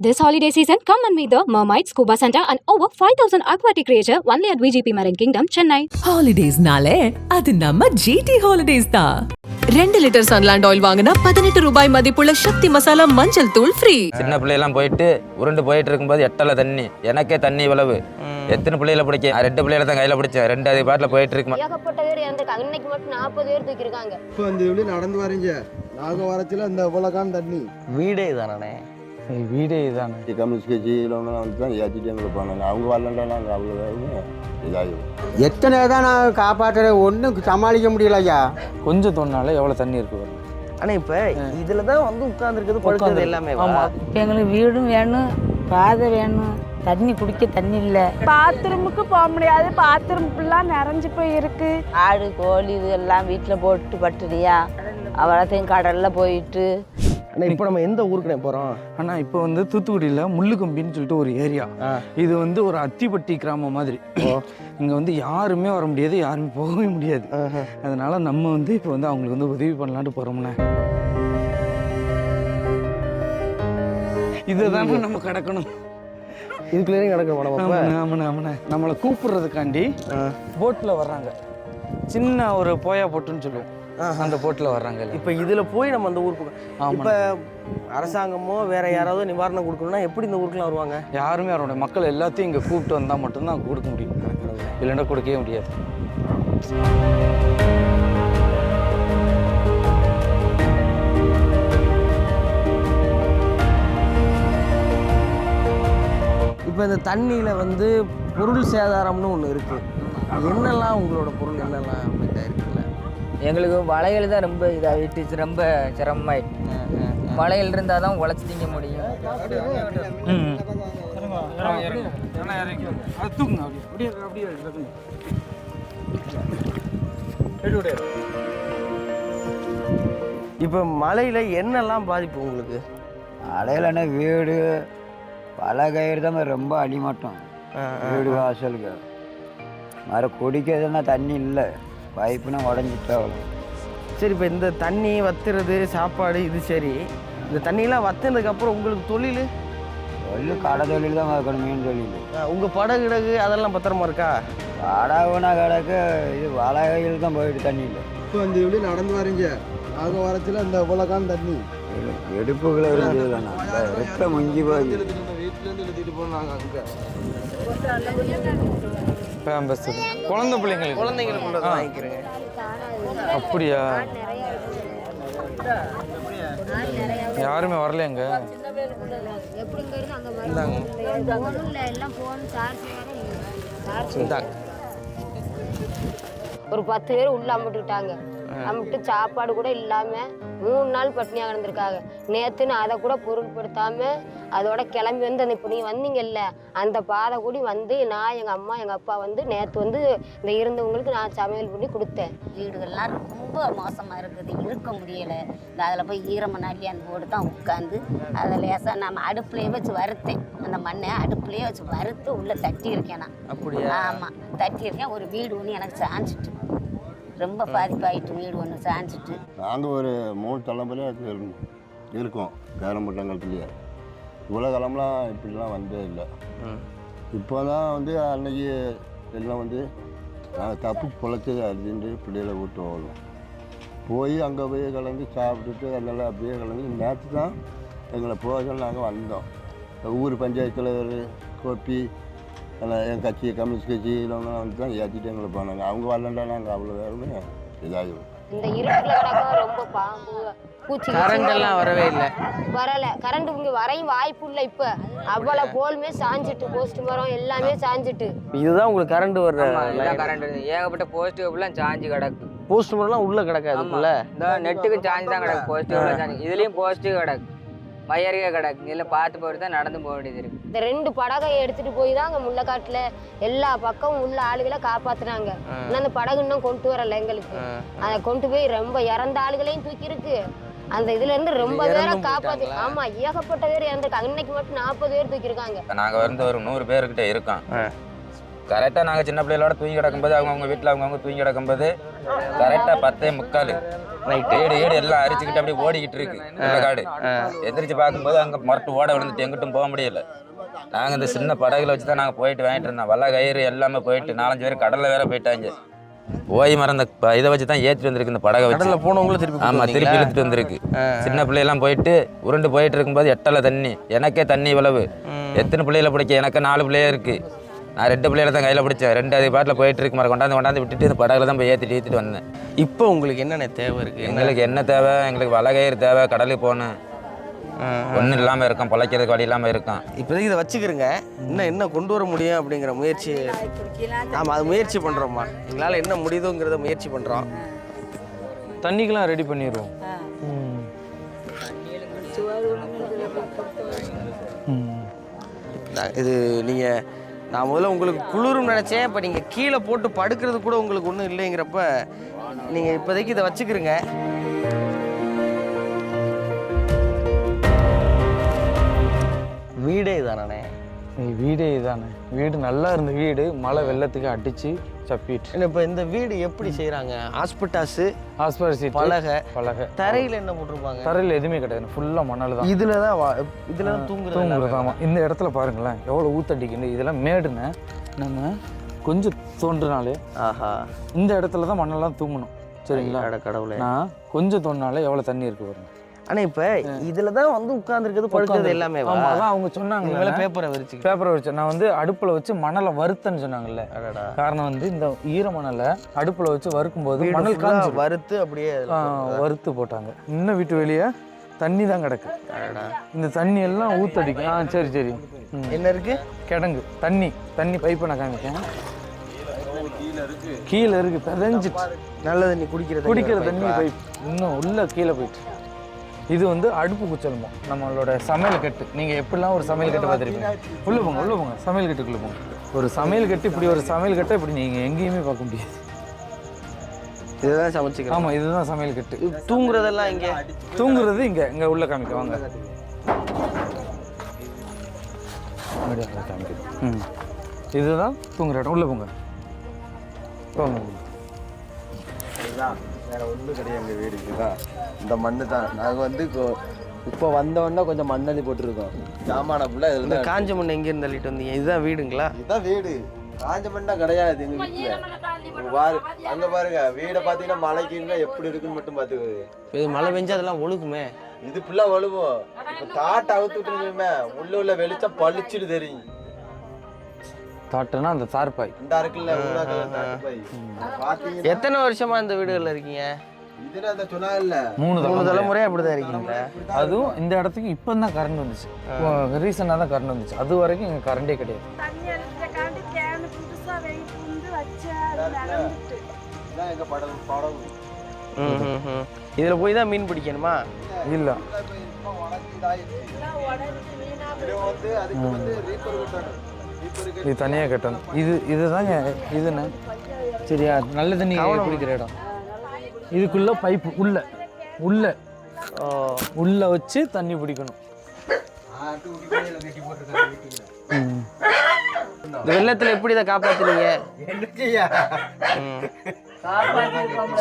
This holiday season, come and meet the Mermaid Scuba Center and over 5000 aquatic creature only at VGP Marine Kingdom, Chennai. ஹாலிடேஸ்னாலே அது நம்ம GT holidays தான் ரெண்டு litre Sunland oil வாங்கினா பதினெட்டு ரூபாய் மதிப்புள்ள சக்தி மசாலா மஞ்சள் தூள் ஃப்ரீ சின்ன பிள்ளையெல்லாம் போயிட்டு உருண்டு போயிட்டு இருக்கும்போது எட்டலை தண்ணி எனக்கே தண்ணி இவ்வளவு. எத்தனை பிள்ளைகளை பிடிக்க? ரெண்டு பிள்ளைகளை தான் கையில் பிடிச்சேன். ரெண்டு அது பாட்டில் போயிட்டு இருக்கு. ஏகப்பட்ட பேர் இறந்துருக்காங்க. இன்னைக்கு மட்டும் நாற்பது பேர் தூக்கியிருக்காங்க. இப்போ இந்த நடந்து வரீங்க? நாங்கள் வரச்சில் இந்த இவ்வளோக்கான் தண்ணி. வீடே தானே வீடே இதானே? கம்யூனிஸ்ட் கட்சியிலவங்க வந்து தான் ஏற்றிட்டு எங்களை போனாங்க அவங்க வரலண்டா நாங்கள் அவ்வளோ இதாகும் எத்தனை தான் நான் காப்பாற்றுறேன் ஒன்றும் சமாளிக்க முடியல ஐயா. கொஞ்சம் தோணால எவ்வளோ தண்ணி இருக்கு பாருங்க. ஆனா இப்ப இதுல தான் வந்து உட்கார்ந்துருக்குது படுக்கிறது எல்லாமே. இப்போ எங்களுக்கு வீடும் வேணும் பாதை வேணும். தண்ணி குடிக்க தண்ணி இல்லை. பாத்ரூமுக்கு போக முடியாது. பாத்ரூம் ஃபுல்லாக நிறைஞ்சு போய் இருக்கு ஆடு கோழி இது எல்லாம் வீட்டில் போட்டு பட்டுடியா அவ்வளோத்தையும் கடலில் போயிட்டு ஆனா இப்போ நம்ம எந்த ஊருக்கு போறோம்? ஆனால் இப்போ வந்து தூத்துக்குடியில் முள்ளுக்கம்பின்னு சொல்லிட்டு ஒரு ஏரியா இது வந்து ஒரு அத்திப்பட்டி கிராமம் மாதிரி. இங்கே வந்து யாருமே வர முடியாது யாருமே போகவே முடியாது. அதனால நம்ம வந்து இப்போ வந்து அவங்களுக்கு வந்து உதவி பண்ணலான்ட்டு போகிறோம்ண்ணே இதை தானே நம்ம கிடக்கணும். இதுக்குள்ளே கிடக்க நம்ம அப்ப ஆமாண்ணே ஆமாண்ணே ஆமாண்ணே. நம்மளை கூப்பிடுறதுக்காண்டி போட்டில் வர்றாங்க. சின்ன ஒரு போயா போட்டுன்னு சொல்லுவோம். அந்த போட்டில் வர்றாங்க. இப்ப இதுல போய் நம்ம அந்த ஊருக்கு. இப்ப அரசாங்கமோ வேற யாராவது நிவாரணம் கொடுக்கணும்னா எப்படி இந்த ஊருக்குலாம் வருவாங்க? யாருமே அவரோட மக்கள் எல்லாத்தையும் இங்கே கூப்பிட்டு வந்தால் மட்டும்தான் கொடுக்க முடியும். இல்லைன்னா கொடுக்கவே முடியாது. இப்போ இந்த தண்ணியில வந்து பொருள் சேதாரம்னு ஒன்று இருக்கு. என்னெல்லாம் உங்களோட பொருள் என்னெல்லாம் அப்படின்ட்டு எங்களுக்கு வளையல் தான் ரொம்ப இதாகிட்டு ரொம்ப சிரமமாயிட்டு. வளையல் இருந்தால் தான் உழைச்சி திங்க முடியும். இப்போ மழையில என்னெல்லாம் பாதிப்பு உங்களுக்கு? அடையிலன்னா வீடு பல கயிறு தான் ரொம்ப அடிமட்டம். வீடு வாசலுக்கு. மறு குடிக்கிறதுனா தண்ணி இல்லை. பைப்புனா உடஞ்சிட்டா சரி இப்போ இந்த தண்ணி வத்துறது சாப்பாடு இது சரி. இந்த தண்ணியெல்லாம் வத்துனதுக்கு அப்புறம் உங்களுக்கு தொழில்? தொழில் கடை தொழில் தான் பார்க்கணும் மீன் தொழில். உங்க படகு கிடகு அதெல்லாம் பத்திரமா இருக்கா? கடாவுனா கடைக்கு இது வலையில் தான் போயிட்டு தண்ணி இல்லை. இப்போ இந்த இப்படி நடந்து வரீங்க? நாங்கள் வரச்சில் இந்த இவ்வளோக்கான் தண்ணி. எடுப்புகளை இருந்ததுலண்ணா ரெட்ட முங்கி போய் வீட்டிலேருந்து எழுதிட்டு போனாங்க அங்கே. பேம்பஸ் குழந்தை பிள்ளைங்களுக்கு. குழந்தைங்களுக்கு உள்ளதை வாங்கிக்கிறேங்க. அப்படியா? யாருமே வரலையாங்க? எப்படி ஒரு பத்து பேர் உள்ள அம்பிட்டுக்கிட்டாங்க அம்பிட்டு சாப்பாடு கூட இல்லாம மூணு நாள் பட்னியாக கிடந்திருக்காங்க நேத்துன்னு அதை கூட பொருட்படுத்தாம அதோட கிளம்பி வந்து அந்த இப்போ நீ வந்தீங்கல்ல அந்த பாதை கூடி வந்து நான் எங்க அம்மா எங்க அப்பா வந்து நேத்து வந்து இந்த இருந்தவங்களுக்கு நான் சமையல் பண்ணி கொடுத்தேன். வீடுகள்லாம் ரொம்ப மோசமாக இருக்குது. இருக்க முடியலை. இந்த அதில் போய் ஈரமண்ணாலி அந்த போட்டு தான் உட்காந்து அதை லேசாக நம்ம அடுப்புலேயே வச்சு வறுத்தேன். அந்த மண்ணை அடுப்புலேயே வச்சு வறுத்து உள்ளே தட்டி இருக்கேன் நான். அப்படியா? ஆமாம் தட்டி இருக்கேன் ஒரு வீடு ஒன்று எனக்கு சாஞ்சிட்டு. ரொம்ப பாதிப்பாயிட்டு வீடு ஒன்று சாஞ்சிட்டு. நாங்கள் ஒரு மூணு தலைமுறையாக இருந்தோம் இருக்கோம் பேரம்பட்டங்கள்லேயே இவ்வளோ காலம்லாம் இப்படிலாம் வந்தே இல்லை. இப்போ தான் வந்து அன்னைக்கு எல்லாம் வந்து நாங்கள் தப்பு பொழைச்சது அப்படின்னு பிள்ளைகளை விட்டு ஓடணும் போய் அங்கே போய் கலந்து சாப்பிட்டுட்டு அதெல்லாம் அப்படியே கலந்து நேற்று தான் எங்களை போக நாங்கள் வந்தோம். ஊர் பஞ்சாயத்து தலைவர் கோப்பி எல்லாம் என் கட்சி கம்யூனிஸ்ட் கட்சியிலவங்க வந்து தான் ஏற்றிட்டு எங்களை போனாங்க. அவங்க வரலண்டா நாங்கள் அவ்வளோ வேறுமே இதாகிடும். இந்த இருட்டுல கிடக்க ரொம்ப பாம்பு பூச்சி கரண்ட் எல்லாம் வரவே இல்லை. வரல. கரண்ட் இங்க வரையும் வாய்ப்பு இல்லை இப்ப. அவ்வளவு போலுமே சாஞ்சிட்டு போஸ்ட் மரம் எல்லாமே சாஞ்சிட்டு. இதுதான் உங்களுக்கு கரண்ட் வர்ற கரண்ட் ஏகப்பட்ட போஸ்ட் எல்லாம் சாஞ்சு கிடக்கு. போஸ்ட் மரம்லாம் உள்ள கிடக்காது இந்த நெட்டுக்கு சாஞ்சு தான் கிடக்கு. போஸ்ட் சாஞ்சு. இதுலயும் போஸ்ட் கிடக்கு. வயருக்கே கிடக்கு. இதில் பார்த்து போயிட்டு தான் நடந்து போக வேண்டியது இருக்கு. இந்த ரெண்டு படகை எடுத்துட்டு போய் தான் அங்க முள்ளக்காட்டுல எல்லா பக்கமும் உள்ள ஆளுகளை காப்பாத்துனாங்க. ஆனா அந்த படகு இன்னும் கொண்டு வரல எங்களுக்கு. அதை கொண்டு போய் ரொம்ப இறந்த ஆளுகளையும் தூக்கி இருக்கு. அந்த இதுல இருந்து ரொம்ப பேரை காப்பாத்து? ஆமா ஏகப்பட்ட பேர் இறந்துருக்காங்க. இன்னைக்கு மட்டும் நாற்பது பேர் தூக்கி இருக்காங்க நாங்கள் வந்து ஒரு நூறு பேர்கிட்ட இருக்கோம் கரெக்டாக நாங்கள் சின்ன பிள்ளைகளோட தூங்கி கிடக்கும்போது அவங்கவுங்க வீட்டில் அவங்கவுங்க தூங்கி கிடக்கும்போது கரெக்டாக பத்தே முக்கால் ஏடு ஏடு எல்லாம் அரிச்சுக்கிட்டு அப்படியே ஓடிக்கிட்டு இருக்கு. இந்த காடு. எந்திரிச்சு பார்க்கும்போது அங்கே மரட்டு ஓட விழுந்துட்டு எங்கிட்டும் போக முடியல. நாங்கள் இந்த சின்ன படகுல வச்சு தான் நாங்கள் போயிட்டு வாங்கிட்டு இருந்தோம். வல்ல கயிறு எல்லாமே போயிட்டு நாலஞ்சு பேர் கடலில் வேற போயிட்டாங்க. ஓய் மரம் இந்த இதை வச்சு தான் ஏற்றிட்டு வந்திருக்கு இந்த படகை வச்சு. கடல்ல போனவங்களும் திருப்பி ஆமா கூட்டு திருப்பி? இழுத்துட்டு வந்திருக்கு. சின்ன பிள்ளையெல்லாம் போயிட்டு உருண்டு போயிட்டு இருக்கும்போது எட்டலை தண்ணி. எனக்கே தண்ணி இவ்வளவு. எத்தனை பிள்ளைகளை பிடிக்க? எனக்கு நாலு பிள்ளைய இருக்கு. நான் ரெண்டு பிள்ளைகளை தான் கையில் பிடிச்சேன். ரெண்டு அது பாட்டில் போயிட்டு இருக்கு. மாதிரி கொண்டாந்து கொண்டாந்து விட்டுட்டு இந்த படகுல தான் போய் ஏற்றிட்டு ஏற்றிட்டு வந்தேன். இப்போ உங்களுக்கு என்னென்ன தேவை இருக்கு? எங்களுக்கு என்ன தேவை? எங்களுக்கு வலை கயிறு தேவை கடலுக்கு போகணும். ஒன்றும் இல்லாமல் இருக்கோம் பொழைக்கிறதுக்கு வழி இல்லாமல் இருக்கோம் இப்போதைக்கு இதை வச்சுக்கிறங்க இன்னும் என்ன கொண்டு வர முடியும் அப்படிங்கிற முயற்சி ஆமாம் அது முயற்சி பண்ணுறோம்மா எங்களால் என்ன முடியுதுங்கிறத முயற்சி பண்ணுறோம் தண்ணிக்கெல்லாம் ரெடி பண்ணிடுவோம். ம். ம். இது நீங்கள் நான் முதல்ல உங்களுக்கு குளிரும் நினச்சேன் இப்போ நீங்கள் கீழே போட்டு படுக்கிறது கூட உங்களுக்கு ஒன்றும் இல்லைங்கிறப்ப நீங்கள் இப்போதைக்கு இதை வச்சுக்கிறீங்க வீடே இதானே? வீடே இதானே. வீடு நல்லா இருந்த வீடு மழை வெள்ளத்துக்கு அடிச்சு சப்பிட்டு. இப்போ இந்த வீடு எப்படி செய்கிறாங்க ஹாஸ்பிட்டாஸு ஹாஸ்பிட்டல் சீட் பலகை. பலகை. தரையில் என்ன போட்டிருப்பாங்க? தரையில் எதுவுமே கிடையாது. ஃபுல்லாக மணல் தான். இதில் தான் இதில் தான் தூங்குறது தூங்குறது. ஆமாம் இந்த இடத்துல பாருங்களேன் எவ்வளோ ஊத்தடிக்குது இதெல்லாம் மேடுன்னு நம்ம கொஞ்சம் தோன்றினாலே ஆஹா. இந்த இடத்துல தான் மண்ணெல்லாம் தூங்கணும். சரிங்களா? கடவுளே. நான் கொஞ்சம் தோணினாலே எவ்வளோ தண்ணி இருக்கு பாருங்க. ஆனால் இப்போ இதில் தான் வந்து உட்காந்துருக்கிறது படுக்கிறது எல்லாமே. அதான் அவங்க சொன்னாங்க பேப்பரை விரிச்சு பேப்பரை வச்சு நான் வந்து அடுப்பில் வச்சு மணலை வறுத்தேன்னு சொன்னாங்கல்ல. காரணம் வந்து இந்த ஈர மணலை அடுப்பில் வச்சு வறுக்கும்போது வீடு மணல் காஞ்சிரும். வறுத்து அப்படியே வறுத்து போட்டாங்க. இன்னும் வீட்டு வெளியே தண்ணி தான் கிடக்கு. இந்த தண்ணி எல்லாம் ஊத்தடிக்கும். ஆ சரி சரி. என்ன இருக்கு? கிடங்கு. தண்ணி. தண்ணி பைப்பை நான் காமிக்கேன் கீழே இருக்கு. பிதஞ்சிட்டு. நல்ல தண்ணி குடிக்கிற குடிக்கிற தண்ணி? பைப். இன்னும் உள்ள கீழே போயிட்டு. இது வந்து அடுப்பு குச்சலமோ. நம்மளோட சமையல் கட்டு. நீங்கள் எப்படிலாம் ஒரு சமையல் கட்டு பார்த்துருப்பீங்க? உள்ள போங்க உள்ள போங்க. சமையல் கட்டுக்குள்ள போங்க. ஒரு சமையல் கட்டு இப்படி ஒரு சமையல் கட்டை இப்படி நீங்கள் எங்கேயுமே பார்க்க முடியாது. இதுதான் சமைச்சுக்கிறோம். ஆமாம் இதுதான் சமையல் கட்டு. தூங்குறதெல்லாம் இங்கே. தூங்குறது இங்கே. இங்கே உள்ள காமிக்க வாங்க. ம். இதுதான் தூங்குற இடம். உள்ள போங்க. போங்க. இதுதான் வேற ஒன்றும் கிடையாது எங்கள் வீடு இதுதான் இந்த மண்ணு தான். நாங்கள் வந்து கொ- இப்போ வந்தோடனே கொஞ்சம் மண்ணள்ளி போட்டிருக்கோம். ஜாமான ஃபுல்லாக இந்த இதில் காஞ்ச மண் எங்கே இருந்து தள்ளிட்டு வந்தீங்க? இதுதான் வீடுங்களா? இதுதான் வீடு. காஞ்ச மண்ணா கிடையாது எங்கள் வீட்டில். பாரு அங்கே பாருங்க. வீடை பார்த்தீங்கன்னா மழைக்கு இருந்தால் எப்படி இருக்குன்னு மட்டும் பார்த்துக்கோங்க இப்ப இது மழை பெஞ்சா அதெல்லாம் ஒழுகுமே. இது ஃபுல்லாக வழுவோம். இப்போ தாட்டை அவுத்து விட்டுருந்துமே உள்ள உள்ள வெளிச்சம் பளிச்சுட்டு தெரியும். தாட்டுனா அந்த தார்பாய். எத்தனை வருஷமா இந்த வீடுகளில் இருக்கீங்க? இதுல அந்த சொன்னாங்கல்ல மூணு மூணு தலைமுறை. தலைமுறையா அப்படிதான் இருக்கீங்க அதுவும் இந்த இடத்துக்கு இப்போ தான் கரண்ட் வந்துச்சு ரீசெண்டாக தான் கரண்ட் வந்துச்சு. அது வரைக்கும் இங்கே கரண்டே கிடையாது. இதுல போய் தான் மீன் பிடிக்கணுமா? இல்லை. வந்து அதுக்கு வந்து இது தனியாக கட்டணும். இது இதுதாங்க இதுண்ணே சரியா? நல்ல தண்ணி குடிக்கிற இடம். இதுக்குள்ள பைப்பு உள்ள. உள்ள. உள்ள வச்சு தண்ணி பிடிக்கணும். வெள்ளத்துல எப்படி இதை.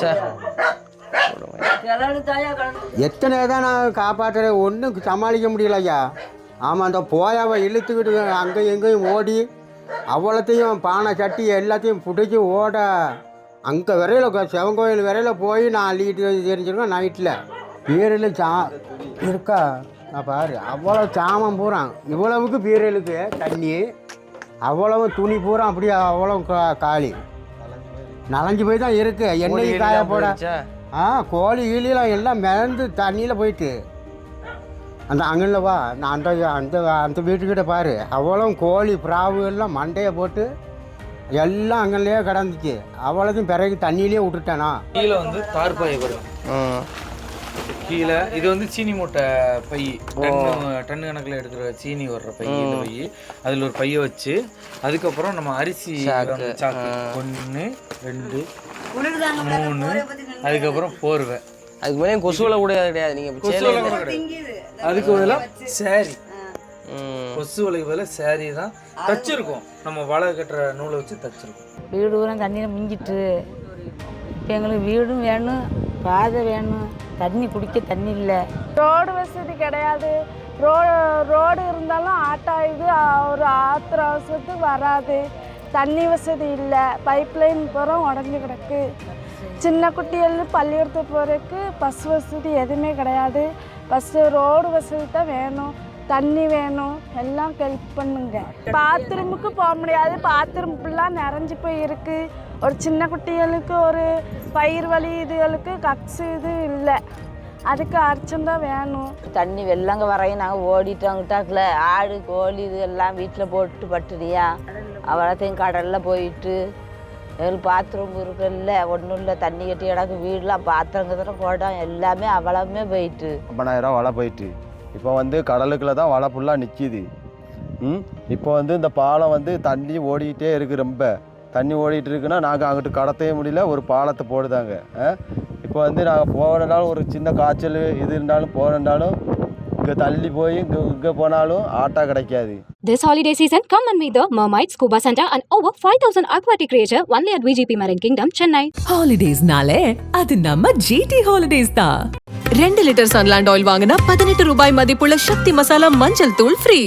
சே. எத்தனை தான் நான் காப்பாற்றுறேன் ஒன்றும் சமாளிக்க முடியல ஐயா ஆமாம் அந்த போயாவை இழுத்துக்கிட்டு அங்கேயும் எங்கேயும் ஓடி அவ்வளோத்தையும் பானை சட்டி எல்லாத்தையும் பிடிச்சி ஓட அங்கே வரையில் சிவங்கோயில் வரையில் போய் நான் அள்ளிக்கிட்டு வந்து தெரிஞ்சிருக்கேன் நைட்டில் பீரல் சா இருக்கா? நான் பாரு அவ்வளோ சாமம் பூரா. இவ்வளவுக்கு பீரலுக்கு தண்ணி அவ்வளவு துணி பூரா அப்படியே அவ்வளோ கா- காலி. நனைஞ்சு போய் தான் இருக்கு. எண்ணெய் காய போட? ஆ கோழி ஈலிலாம் எல்லாம் மிதந்து தண்ணியில் போயிட்டு. அந்த அங்கனில் வா. நான் அந்த அந்த அந்த வீட்டுக்கிட்ட பாரு. அவ்வளோ கோழி பிராவு எல்லாம் மண்டையை போட்டு எல்லாம் அங்கன்லேயே கிடந்துச்சு. அவ்வளோத்தையும் பிறகு தண்ணியிலே விட்டுட்டேனா? கீழே வந்து தார்பாயை பாருங்க ம். கீழே இது வந்து சீனி மூட்டை பை. டன்னு டன் கணக்கில் எடுக்கிற சீனி வர்ற பை இந்த பை. அதில் ஒரு பையை வச்சு அதுக்கப்புறம் நம்ம அரிசி சாக்கு. ஒன்று ரெண்டு மூணு அதுக்கப்புறம் போர்வை. அதுக்கு மேலே கொசுவலை கூட கிடையாது. நீங்க அதுக்கு பதிலாக சரி. கொசு வலை பதில சேரீ தான் தச்சிருக்கோம். நம்ம வலை கட்டுற நூலை வச்சு தச்சிருக்கோம். வீடு பூரா தண்ணியில் மிஞ்சிட்டு. இப்போ எங்களுக்கு வீடும் வேணும் பாதை வேணும். தண்ணி குடிக்க தண்ணி இல்லை. ரோடு வசதி கிடையாது. ரோ ரோடு இருந்தாலும் ஆட்டோ இது ஒரு ஆத்திர அவசரத்துக்கு வராது. தண்ணி வசதி இல்லை. பைப் லைன் பூரா உடஞ்சி கிடக்கு. சின்ன குட்டிகள் பள்ளிக்கூடத்துக்கு போகிறதுக்கு பஸ் வசதி எதுவுமே கிடையாது. ஃபஸ்ட்டு ரோடு வசதி தான் வேணும் தண்ணி வேணும் எல்லாம் ஹெல்ப் பண்ணுங்க. பாத்ரூமுக்கு போக முடியாது பாத்ரூம் ஃபுல்லாக நிறைஞ்சு போயிருக்கு. ஒரு சின்ன குட்டிகளுக்கு ஒரு பயிர் வலி இதுகளுக்கு கக்ஸு இது இல்லை. அதுக்கு அர்ச்சந்தான் வேணும். தண்ணி வெள்ளங்க வரையும் நாங்கள் ஓடிட்டோங்கிட்டாக்குல ஆடு கோழி இது எல்லாம் வீட்டில் போட்டு பட்டுனியா அவ்வளோத்தையும் கடலில் போயிட்டு எங்களுக்கு பாத்ரூம் இருக்குல்ல ஒன்றும் இல்லை தண்ணி கட்டி கிடக்கு வீடெலாம் பாத்திரம் குடம் எல்லாமே அவ்வளவுமே போயிட்டு. ஐம்பதாயிரம் வலை போயிட்டு. இப்போ வந்து கடலுக்குள்ள தான் வலை ஃபுல்லாக நிற்கிது ம்? இப்போ வந்து இந்த பாலம் வந்து தண்ணி ஓடிக்கிட்டே இருக்குது ரொம்ப. தண்ணி ஓடிட்டு இருக்குன்னா நாங்கள் அங்கிட்டு கடத்தவே முடியல ஒரு பாலத்தை போடுதாங்க. இப்போ வந்து நாங்கள் போகிறனாலும் ஒரு சின்ன காய்ச்சல் இது இருந்தாலும் போகிறனாலும் இங்கே தள்ளி போய் இங்கே இங்கே போனாலும் ஆட்டோ கிடைக்காது. This holiday season, come and meet the Mermaid Scuba Center and over 5000 aquatic creature only at VGP Marine Kingdom, Chennai. ஹாலிடேஸ்னாலே அது நம்ம ஜிடி ஹாலிடேஸ் தான் ரெண்டு லிட்டர் சன்லாண்ட் ஆயில் வாங்கினா பதினெட்டு ரூபாய் மதிப்புள்ள சக்தி மசாலா மஞ்சள் தூள் ஃப்ரீ